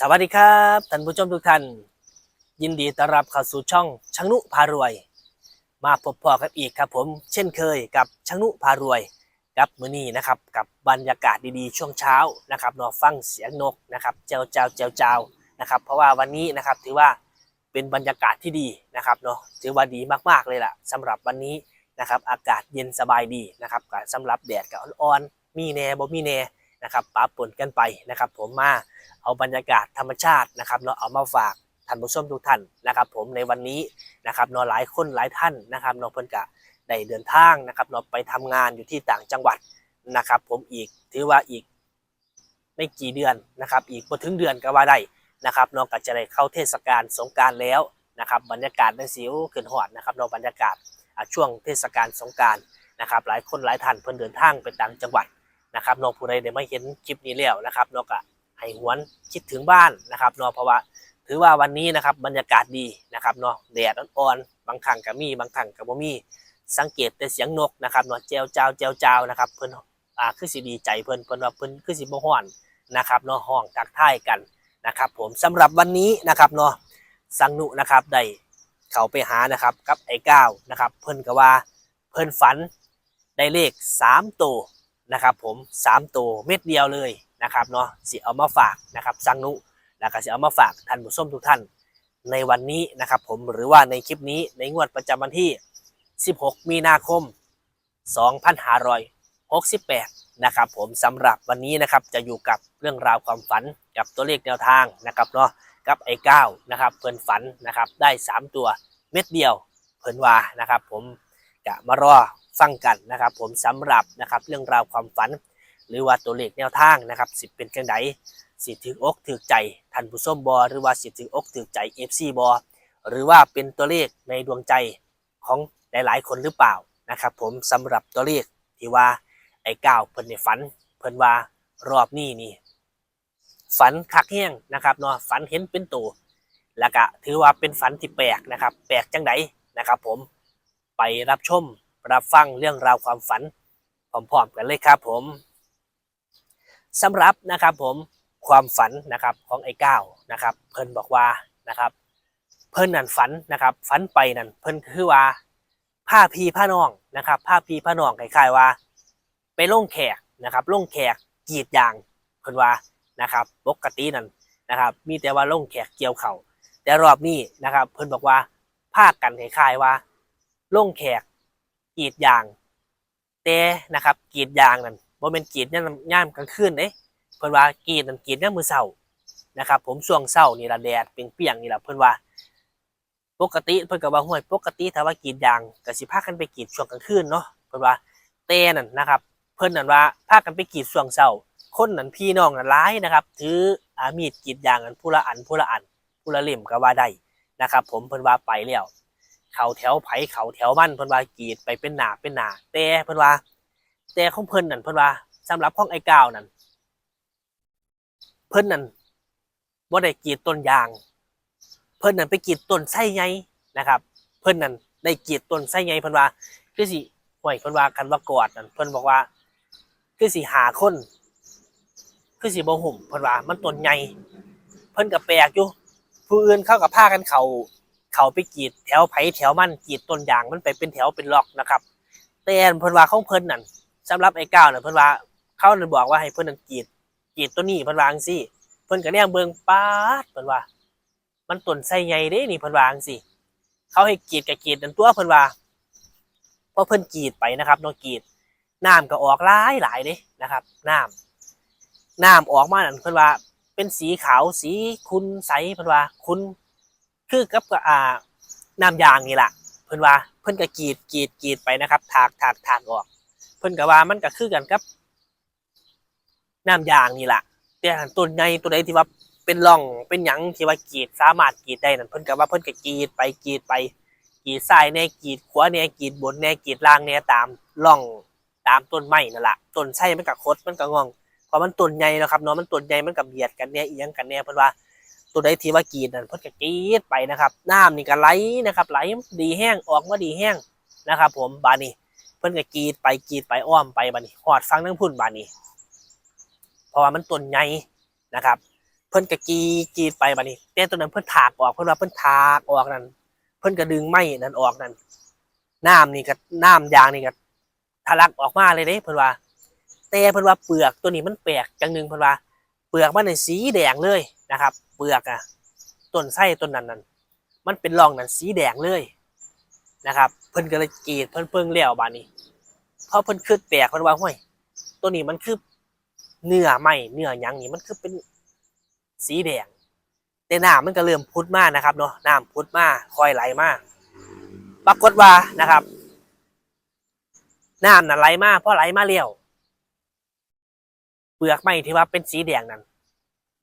สวัสดีครับท่านผู้ชมทุกท่าน ยินดีต้อนรับเข้าสู่ช่องชังนุพารวย มาพบพอกับอีกครับผมเช่นเคยกับชังนุพารวยกับมื้อนี้นะครับกับบรรยากาศดีๆช่วงเช้านะครับนอฟังเสียงนกนะครับเจ้าเจ้าเจ้าเจ้านะครับเพราะว่าวันนี้นะครับถือว่าเป็นบรรยากาศที่ดีนะครับเนาะถือว่าดีมากๆเลยล่ะสำหรับวันนี้นะครับอากาศเย็นสบายดีนะครับก็สำหรับแดดก็อ่อนๆมีแน่บ่มีแน่ นะครับปะปนกันไปนะครับผมมาเอาบรรยากาศธรรมชาตินะครับเนาะเอามาฝากท่านผู้ชมทุกท่านนะครับ ผมในวันนี้นะครับเนาะหลายคนหลายท่านนะครับเนาะเพิ่นกะได้เดินทางนะครับเนาะไปทำงานอยู่ที่ต่างจังหวัดนะครับ ผมอีกถือว่าอีกไม่กี่เดือนนะครับ อีกบ่ถึงเดือนก็ว่าได้นะครับเนาะก็จะได้เข้าเทศกาลสงการแล้วนะครับบรรยากาศในสิวขึ้นหอดนะครับเนาะบรรยากาศช่วงเทศกาลสงการนะครับหลายคนหลายท่านเพิ่นเดินทางไปต่างจังหวัด นะครับเนาะผู้ใดได้มาเห็นคลิปนี้แล้วนะครับเนาะก็ให้หวนคิดถึงบ้านนะครับเนาะเพราะว่าถือว่าวันนี้นะครับบรรยากาศดีนะครับเนาะแดดอ่อนๆบางครั้งก็มีบางครั้งก็บ่มีสังเกตแต่เสียงนกนะครับเนาะเจียวจ้าวเจียวจ้าวนะครับเพิ่นอ่าคือสิดีใจเพิ่นเพิ่นว่าเพิ่นคือสิบ่ฮ้อนนะครับเนาะห้องทักทายกันนะครับผมสำหรับวันนี้นะครับเนาะสังนุนะครับได้เข้าไปหานะครับกับไอ้ก้าวนะครับเพิ่นก็ว่าเพิ่นฝันได้เลข3ตัว นะครับผม3ตัวเม็ดเดียวเลยนะครับเนาะสิเอามาฝากนะครับสังนุแล้วก็สิเอามาฝากท่านผู้ชมทุกท่านในวันนี้นะครับผมหรือว่าในคลิปนี้ในงวดประจำวันที่ 16 มีนาคม 2568 นะครับผมสำหรับวันนี้นะครับจะอยู่กับเรื่องราวความฝันกับตัวเลขแนวทางนะครับเนาะกับไอ้ก้านะครับเพิ่นฝันนะครับได้ 3 ตัวเม็ดเดียวเพิ่นว่านะครับผมจะมารอ ฟังกันนะครับ ผมสำหรับนะครับเรื่องราวความฝัน หรือว่าตัวเลขแนวทางนะครับสิเป็นจังไดสิถึกอกถึกใจท่านผู้ชมบอหรือว่าสิถึกอกถึกใจ FC บอหรือว่าเป็นตัวเลขในดวงใจของหลายๆ คนหรือเปล่านะครับ ผมสำหรับตัวเลขที่ว่าไอ้ก้าวเพิ่นในฝัน เพิ่นว่ารอบนี้นี่ฝันคักแห้งนะครับเนาะฝันเห็นเป็นตัวแล้วก็ถือว่าเป็นฝันที่แปลกนะครับ แปลกจังไดนะครับ ผมไปรับชม รับฟังเรื่องราวความฝันพร้อมๆกันเลยครับผมสำหรับนะครับผมความฝันนะครับของไอ้ก้าวนะครับ เพิ่นบอกว่านะครับ เพิ่นนั่นฝันนะครับ ฝันไปนั่นเพิ่นคือว่าผ้าพีผ้าน้องนะครับผ้าพีผ้าน้องคล้ายๆว่า ไปล่งแขกนะครับล่งแขกกีดยางเพิ่นว่านะครับปกตินั่นนะครับ มีแต่ว่าล่งแขกเกี่ยวเขา่าแต่รอบนี้นะครับ เพิ่นบอกว่าผ้ากันคล้ายๆว่าล่งแขก กรีดยาง แต่นะครับกรีดยางนั่นบ่แม่นกรีดย่ามย่ามกลางคืนเด้เพิ่นว่ากรีดนั่นกรีดยามมื้อเช้านะครับ ผมช่วงเช้านี่ละแดดเปรียงๆนี่ละเพิ่นว่า ปกติเพิ่นก็ว่าห้วยปกติถ้าว่ากรีดยางก็สิพากันไปกรีดช่วงกลางคืนเนาะเพิ่นว่าแต่นั่นนะครับ เพิ่นนั่นว่าพากันไปกรีดช่วงเช้าคนนั่นพี่น้องนั่นหลายนะครับ ถืออามีดกรีดยางกันผู้ละอันผู้ละอันผู้ละเล่มก็ว่าได้นะครับ ผมเพิ่นว่าไปแล้ว เขาแถวไผเขาแถวมันเพิ่นว่ากรีดไปเป็นหนาเป็นหนาแต่เพิ่นว่า แต่ของเพิ่นนั่นเพิ่นว่าสำหรับของไอ้ก้าวนั่นเพิ่นนั่นบ่ได้กรีดต้นยาง เพิ่นนั่นไปกรีดต้นไส้ใหญ่นะครับ เพิ่นนั่นได้กรีดต้นไส้ใหญ่เพิ่นว่าคือสิห่วยเพิ่นว่ากันว่ากอดนั่นเพิ่นบอกว่า คือสิหาคนคือสิบ่หุ่มเพิ่นว่ามันต้นใหญ่เพิ่นก็แปลกอยู่ผู้อื่นเข้ากับผ้ากันเขา เขาไปกีดแถวไผ่แถวมันกีดต้นยางมันไปเป็นแถวเป็นล็อกนะครับ แต่เพิ่นว่าของเพิ่นนั่นสำหรับไอ้ก้าวน่ะเพิ่นว่าเขานั่นบอกว่าให้เพิ่นนั่นกีดกีดตัวนี้เพิ่นว่างซี่เพิ่นก็แนมเบิ่งป๊าดเพิ่นว่า มันต้นไส้ใหญ่เด้นี่เพิ่นว่างซี่เขาให้กีดก็กรีดนั่นตัวเพิ่นว่าพอเพิ่นกีดไปนะครับเนาะกรีดน้ำก็ออกหลายหลายเด้นะครับน้ำน้ำออกมานั่นเพิ่นว่าเป็นสีขาวสีคุณใสเพิ่นว่าคุณ คือกับกับอ่าน้ำยางนี่แหละเพิ่นว่าเพิ่นก็กรีดกรีดกรีดไปนะครับ ถากถากถากออก เพิ่นก็ว่ามันก็คือกันกับน้ำยางนี่แหละแต่อันต้นใหญ่ตัวใดที่ว่าเป็นร่องเป็นหยังที่ว่ากรีดสามารถกรีดได้นั่นเพิ่นก็ว่าเพิ่นก็กรีดไปกรีดไปกรีดซ้ายแน่กรีดขวาแน่กรีดบนแน่กรีดล่างแน่ตามร่องตามต้นไม้นั่นแหละต้นไส้มันก็คดมันก็งองเพราะมันต้นใหญ่นะครับเนาะมันต้นใหญ่มันก็เบียดกันแน่อียงกันแน่เพิ่นว่า ตัวใดที่ว่ากรีดนั่นเพิ่นก็กรีดไปนะครับ น้ำนี่ก็ไหลนะครับ ไหลดีแห้งออกมาดีแห้งนะครับ ผมบานี้เพิ่นก็กรีดไปกรีดไปอ้อมไปบานี้หอดฟังทั้งพุ่นบานี้เพราะว่ามันต้นใหญ่นะครับ เพิ่นก็กรีดกรีดไปบัดนี้แต่ตัวนั้นเพิ่นถากออกเพิ่นว่าเพิ่นถากออกนั่นเพิ่นก็ดึงไม้นั่นออกนั่นน้ำนี่ก็น้ำยางนี่ก็ทะลักออกมาเลยเด้เพิ่นว่าแต่เพิ่นว่าเปลือกตัวนี้มันแปลกจังหนึ่งเพิ่นว่า เปลือกมันเป็นสีแดงเลยนะครับ เปลือกอะต้นไส้ต้นนั้นนั่นมันเป็นรองนั่นสีแดงเลยนะครับ เพิ่นก็เลยกรีดเพิ่นเพิ่งเลี้ยวบานนี้เพราะเพิ่นคือแปลกเพิ่นว่าห้วยตัวนี้มันคือเนื้อไหมเนื้อยังนี่มันคือเป็นสีแดงแต่น้ำมันก็เริ่มพุดมากนะครับเนาะน้ำพุดมากคอยไหลมากปรากฏว่านะครับน้ำน่ะไหลมากเพราะไหลมาเลี้ยว เปลือกไม้ที่ว่าเป็นสีแดงนั้น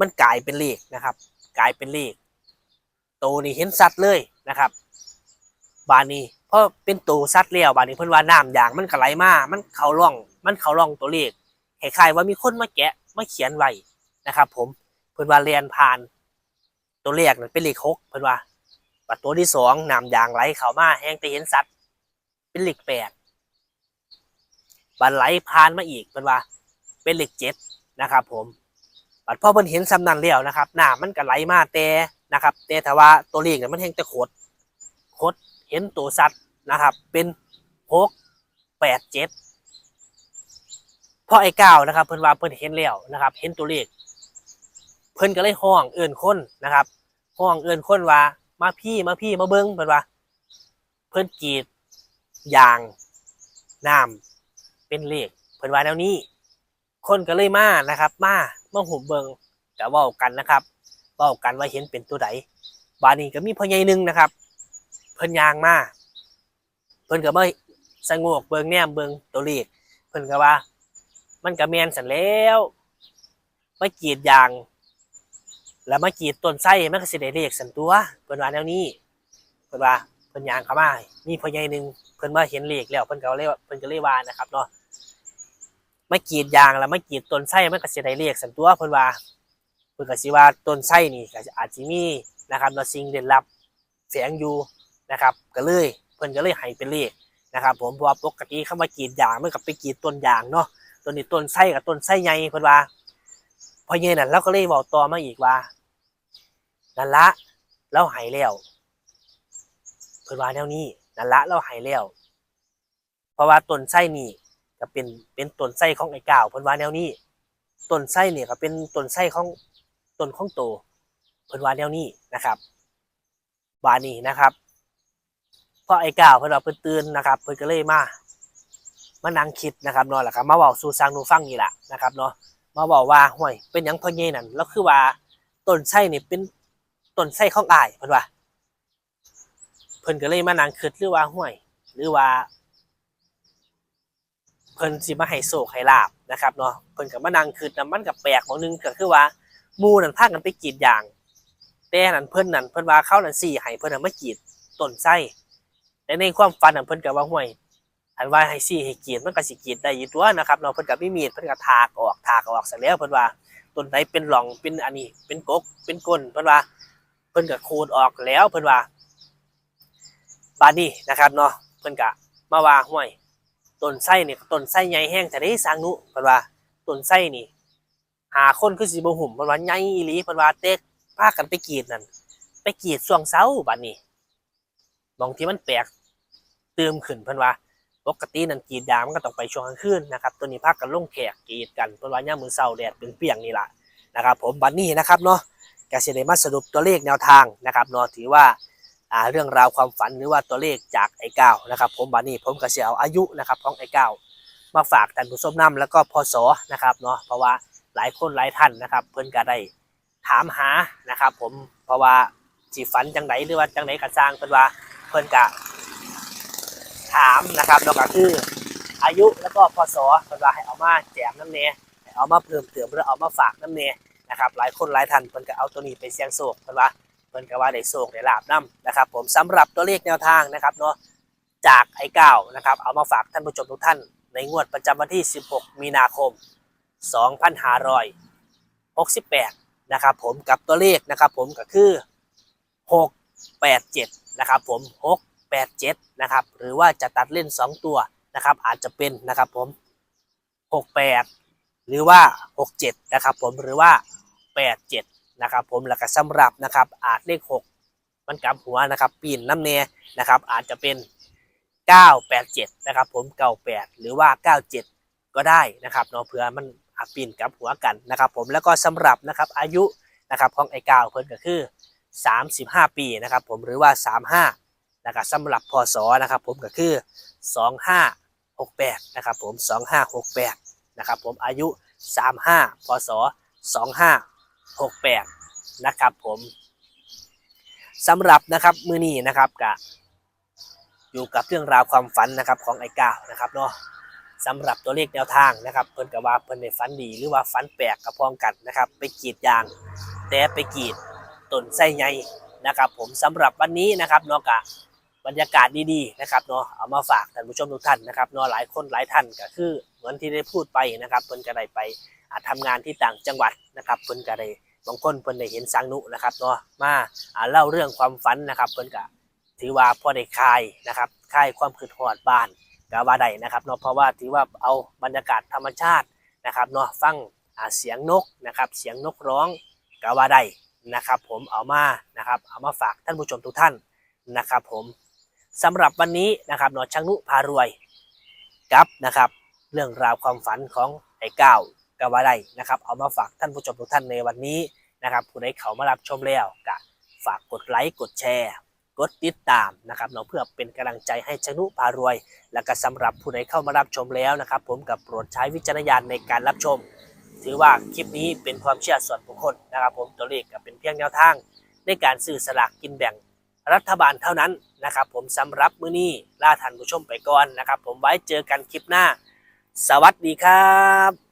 มันกลายเป็นเลขนะครับ กลายเป็นเลขโตนี่เห็นสัตว์เลยนะครับ บานนี้เพราะเป็นโตสัตว์แล้วบานนี้เพิ่นว่าน้ำอย่างมันก็ไหลมา มันเขาร่อง มันเขาร่องตัวเลขคล้ายๆว่ามีคนมาแกะมาเขียนไว้นะครับ ผมเพิ่นว่าเรียนผ่าน ตัวเลขนั้นเป็นเลขหกเพิ่นว่าบัดตัวที่สองน้ำยางไหลเข้ามาแห้งแต่เห็นสัตว์ เป็นเลขแปดบัดไหลผ่านมาอีกเพิ่นว่า เป็นเหลขเจ็ดนะครับ ผมบัดพอเพิ่นเห็นซ้ำนั้นแล้วนะครับหน้ำมันก็ไหลมาแต่นะครับแต่ถ้าว่าตัวเลขเนี่ยมันแห้งแต่โคดโคดเห็นตัวสัตว์นะครับ เป็นหกแปดเจ็ดพอไอ้เก้านะครับ เพิ่นว่าเพิ่นเห็นแล้วนะครับ เห็นตัวเลข เพิ่นก็เลยห้องเอื่นคนนะครับห้องเอื่นคนว่ามาพี่มาพี่มาเบิ้งเพิ่นว่า เพิ่นกรีดยางน้ำเป็นเลข เพิ่นว่าแนวนี้ คนก็เลยมานะครับ มามาหุบเบิงก็เว้ากันนะครับว้ากันว่าเห็นเป็นตัวใดบาดนี้ก็มีพ่อใหญ่หนึ่งนะครับ เพิ่นยางมาเพิ่นก็มาสงบเบิงแนมเบิงตัวเลขเพิ่นก็ว่า มันก็แมนสันแล้วมากีดยาง แล้วมากีดต้นไส้มันก็สิได้เลขสันตัวเพิ่นว่าแนวนี้เพิ่นว่าเพิ่นยางเข้ามามีพ่อใหญ่หนึ่งเพิ่นมาเห็นเลขแล้วเพิ่นก็เลยว่าเพิ่นก็เลยว่านะครับเนาะ ไม่กีดยางแล้วไม่กีดต้นไส้มันก็สิได้เรียกสันตัวเพิ่นว่าเพิ่นก็สิว่าต้นไส้นี่ก็อาจสิมีนะครับเนาะสิ่งเด่นลับแฝงอยู่นะครับ ก็เลยเพิ่นก็เลยให้เป็นเลขนะครับผมเพราะว่าปกติคำว่ากีดยางมันก็ไปกีดต้นยางเนาะต้นนี้ต้นไส้กับต้นไส้ใหญ่เพิ่นว่าพอเย็นนั่นเราก็เลยบอกต่อมาอีกว่านั่นละเราหายแล้วเพิ่นว่าแนวนี้นั่นละเราหายแล้วเพราะว่าต้นไส้นี่ ก็เป็นเป็นต้นไส้ของไอ้ก้าวเพิ่นว่าแนวนี้ต้นไส้เนี่ยก็เป็นต้นไส้ของต้นของโตเพิ่นว่าแนวนี้นะครับบานี้นะครับเพราะไอ้ก้าวเพิ่นว่าเพิ่นตื่นนะครับ เพิ่นก็เลยมามานั่งคิดนะครับเนาะแหละครับมาเว้าสู่สร้างหนูฟังนี่แหละนะครับเนาะมาบอกว่าห่วยเป็นยังพ่อใหญ่นั่นแล้วคือว่าต้นไส้นี่เป็นต้นไส้ของอายเพิ่นว่าเพิ่นก็เลยมานั่งคิดหรือว่าห่วย หรือว่า เพิ่นสิมาให้โศกให้ลาบนะครับเนาะเพิ่นก็มานั่งคืนน้ำมันกับแปลกของนึงก็คือว่ามูนั่นพากันไปกีดยาง แต่นั่นเพิ่นนั่นเพิ่นว่าเข้านั่นสี่ให้เพิ่นน่ะมากีดต้นไส้แต่ในความฝันนั่นเพิ่นก็ว่าห่วยอันว่าให้สี่ให้กีดมันก็สิกีดได้อยู่ตัวนะครับเนาะเพิ่นก็มีมีดเพิ่นก็ถากออกถากออกเสร็จแล้วเพิ่นว่าต้นไหนเป็นหล่องเป็นอันนี้ เป็นกกเป็นก้นเพิ่นว่า เพิ่นก็ขูดออกแล้วเพิ่นว่าบาดนี้นะครับเนาะเพิ่นก็มาว่าห่วย ต้นไส้นี่ยต้นไส้ใหญ่แห้งแต่ได้สางนุเพิ่นว่าต้นไส้นี่หาคนคือสิบ่หุ่มเพิ่นว่าใหญ่อีหลีเพิ่นว่าเต็กพากันไปกรีดนั่นไปกรีดช่วงเช้าบัดนี้บางทีมันแปลกเติมขึ้นเพิ่นว่าปกตินั่นกรีดยางมันก็ต้องไปช่วงกลางคืนนะครับ ตัวนี้พากันลงแขกกรีดกันเพิ่นว่ายามมื้อเช้าแดดเปรี้ยงนี่ล่ะนะครับ ผมบัดนี้นะครับเนาะก็สิได้มาสรุปตัวเลขแนวทางนะครับเนาะถือว่า อ่าเรื่องราวความฝันหรือว่าตัวเลขจากไอ้เก้านะครับ ผมบานี้ผมก็จะเอาอายุนะครับของไอ้เก้ามาฝากท่านผู้ชมนํแล้วก็พศนะครับเนาะเพราะว่าหลายคนหลายท่านนะครับ เพิ่นก็ได้ถามหานะครับ ผมเพราะว่าสิฝันจังไดหรือว่าจังไดก็สร้างเพิ่นว่าเพิ่นก็ถามนะครับแล้วก็คืออายุแล้วก็พศเพิ่นว่าให้เอามาแจมน้ำเนให้เอามาเพิ่มเติมหรือเอามาฝากน้ำเนนะครับ หลายคนหลายท่านเพิ่นก็เอาตัวนี้ไปเสี่ยงโชคเพิ่นว่า พิ่นก็ว่าได้โชคได้ลาบนํนะครับ ผมสำหรับตัวเลขแนวทางนะครับเนาะจากไอ้เก้านะครับเอามาฝากท่านผู้ชมทุกท่าน ในงวดประจำวันที่ 16 มีนาคม 2568 นะครับผมกับตัวเลขนะครับผมก็คือ 687 นะครับผม 687 นะครับหรือว่าจะตัดเล่น 2 ตัวนะครับอาจจะเป็นนะครับผม 68 หรือว่า 67 นะครับผมหรือว่า 87 นะครับผมแล้วก็สำหรับนะครับอาจเลขหกมันกลับหัวนะครับปีนน้ำเนนะครับอาจจะเป็น 987นะครับผม98 หรือว่า 97 ก็ได้นะครับเนาะเผื่อมันอาปีนกลับหัวกันนะครับผมแล้วก็สำหรับนะครับอายุนะครับของไอ้ก้าวเพิ่นก็คือ 35 ปีนะครับผมหรือว่า 35นะครับสำหรับพศนะครับผมก็คือ 2568นะครับผม2568นะครับผมอายุ 35พศ 68 นะครับผมสำหรับนะครับมือนี้นะครับกะอยู่กับเรื่องราวความฝันนะครับของไอ้ก้าวนะครับเนาะสำหรับตัวเลขแนวทางนะครับเพิ่นกับว่าเพิ่นในฝันดีหรือว่าฝันแปลกกับพองกันนะครับ ไปกรีดยาง แต่ไปกรีดต้นไส้ใหญ่นะครับ ผมสำหรับวันนี้นะครับเนาะกะบรรยากาศดีๆนะครับเนาะเอามาฝากท่านผู้ชมทุกท่านนะครับเนาะหลายคนหลายท่านก็คือเหมือนที่ได้พูดไปนะครับเพิ่นก็ได้ไปาทำงานที่ต่างจังหวัดนะครับเพิ่นก็ได้บางคนเพิ่นได้เห็นสังนุนะครับเนาะมาอ่าเล่าเรื่องความฝันนะครับเพิ่นก็ถือว่าพอได้คลายนะครับคลายความคืดหอดบ้านก็ว่าได้นะครับเนาะเพราะว่าถือว่าเอาบรรยากาศธรรมชาตินะครับเนาะฟังอ่าเสียงนกนะครับเสียงนกร้องก็ว่าได้นะครับ ผมเอามานะครับเอามาฝากท่านผู้ชมทุกท่านนะครับ ผมสำหรับวันนี้นะครับเนาะช่างนุพารวยกับนะครับ เรื่องราวความฝันของไอ้ก้าว ก็ว่าได้นะครับ เอามาฝากท่านผู้ชมทุกท่านในวันนี้นะครับผู้ใดเขามารับชมแล้วก็ฝากกดไลค์กดแชร์ กดติดตามนะครับเนาะเพื่อเป็นกำลังใจให้ชนุพารวย และก็สำหรับผู้ใดเข้ามารับชมแล้วนะครับ ผมกับโปรดใช้วิจารณญาณในการรับชม ถือว่าคลิปนี้เป็นความเชื่อส่วนบุคคลนะครับ ผมตัวเลขก็เป็นเพียงแนวทาง ในการซื้อสลากกินแบ่งรัฐบาลเท่านั้นนะครับผมสำหรับมื้อนี้ล่าท่านผู้ชมไปก่อนนะครับ ผมไว้เจอกันคลิปหน้า สวัสดีครับ